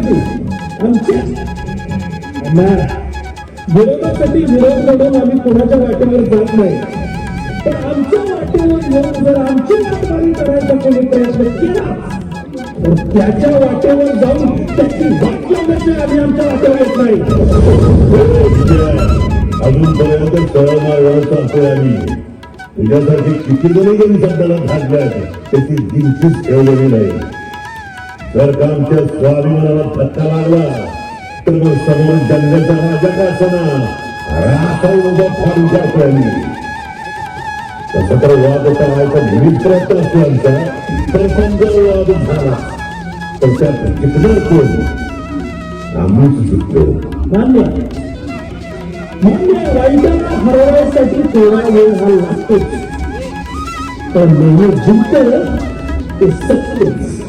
कोणासाठी आमच्या विरोधासाठी विरोध करून आम्ही कोणाच्या वाटेवर जात नाही. पण आमच्या वाटेवर येऊन जर आमची वाटवारी करायचा कोणी प्रयत्न केला तर त्याच्या वाटेवर जाऊन त्याची वाट लावण्याचे आम्ही आमच्या वाटेवर येत नाही. अजूनपर्यंत कळणार व्यवस्था आम्ही. तुझ्यासाठी किती जणी जरी शब्दाला भागल्यात त्याची दिलचीच ठेवलेली नाही. जर का आमच्या स्वाभिमानाला धक्का लागला तर मग समोर जनतेचा राजा का असणार रासा उभा फाडू तसं तर वाद करायचा नेहमीच प्रयत्न असतो आमचा. वाद झाला. तर त्यात जिंकणार कोण? आम्हीच मान्य. वाईटाला हरवण्यासाठी थोडा वेळ हा लागतोच. पण नेहमी जिंकत ते सत्यच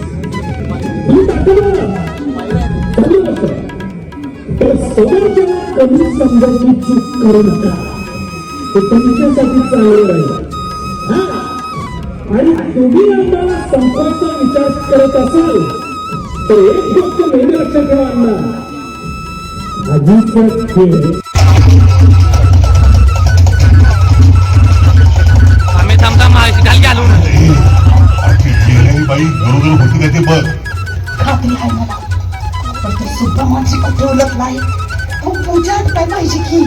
कमी समजायची चूक करू नका ते तुमच्यासाठी चांगलं राहील हा आणि तुम्ही आम्हाला संपाचा विचार करत असाल तर एक गोष्ट नेहमी लक्षात ठेवा अण्णा आधीचा खेळ खात्री आहे मला. पण ते सुद्धा माझी कुठे नाही. खूप पूजा काय पाहिजे की.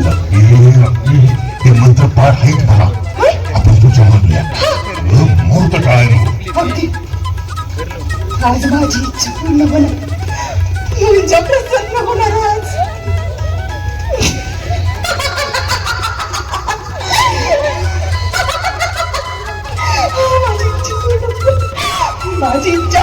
ते मंत्र पाठ आहेत मला? आपण तुझ्या मागल्या मुहूर्त टाळायला अगदी. आज माझी इच्छा पूर्ण होणार. मुलींच्या प्रसन्न होणार आज. माझी इच्छा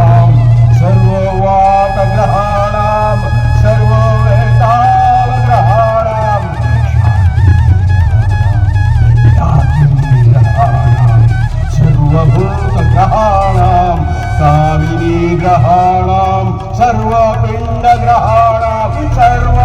ग्रहाणां सर्वपिण्डग्रहाणां सर्व